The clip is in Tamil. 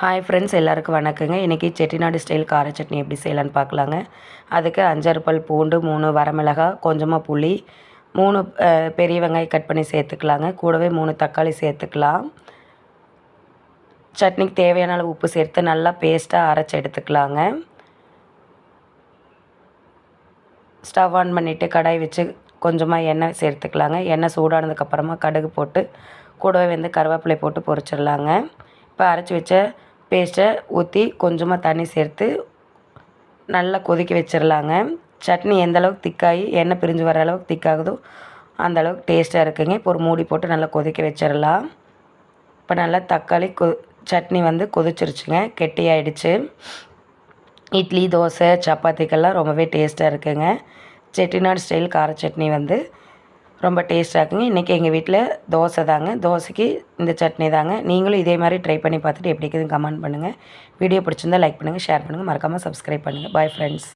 ஹாய் ஃப்ரெண்ட்ஸ் எல்லாருக்கும் வணக்கங்க. இன்றைக்கி செட்டிநாடு ஸ்டைல் கார சட்னி எப்படி செய்யலான்னு பார்க்கலாங்க. அதுக்கு அஞ்சாறு பல் பூண்டு மூணு வரமிளகாய் கொஞ்சமாக புளி மூணு பெரிய வெங்காயம் கட் பண்ணி சேர்த்துக்கலாங்க. கூடவே மூணு தக்காளி சேர்த்துக்கலாம். சட்னிக்கு தேவையான அளவு உப்பு சேர்த்து நல்லா பேஸ்ட்டாக அரைச்சி எடுத்துக்கலாங்க. ஸ்டவ் ஆன் பண்ணிவிட்டு கடாய் வச்சு கொஞ்சமாக எண்ணெய் சேர்த்துக்கலாங்க. எண்ணெய் சூடானதுக்கப்புறமா கடுகு போட்டு கூடவே வந்து கருவேப்பிலை போட்டு பொரிச்சிடலாங்க. இப்போ அரைச்சி வச்ச பேஸ்ட்டை ஊற்றி கொஞ்சமாக தண்ணி சேர்த்து நல்லா கொதிக்க வச்சிடலாங்க சட்னி எந்த அளவுக்கு திக்காகி எண்ணெய் பிரிஞ்சு வர அளவுக்கு திக்காகுதோ அந்த அளவுக்கு டேஸ்ட்டாக இருக்குங்க. இப்போ ஒரு மூடி போட்டு நல்லா கொதிக்க வச்சிடலாம் இப்போ நல்லா தக்காளி கொ சட்னி வந்து கொதிச்சிருச்சுங்க. கெட்டியாயிடுச்சு. இட்லி தோசை சப்பாத்திக்கெல்லாம் ரொம்பவே டேஸ்ட்டாக இருக்குங்க. செட்டிநாடு ஸ்டைல் கார சட்னி வந்து ரொம்ப டேஸ்ட்டாக இருக்குங்க. இன்றைக்கி எங்கள் வீட்டில் தோசை தாங்க. தோசைக்கு இந்த சட்னி தாங்க. நீங்களும் இதே மாதிரி ட்ரை பண்ணி பார்த்துட்டு எப்படி இருக்குதுன்னு கமெண்ட் பண்ணுங்கள் வீடியோ பிடிச்சிருந்தா லைக் பண்ணுங்கள் ஷேர் பண்ணுங்கள் மறக்காமல் சப்ஸ்கிரைப் பண்ணுங்கள் பாய் ஃப்ரெண்ட்ஸ்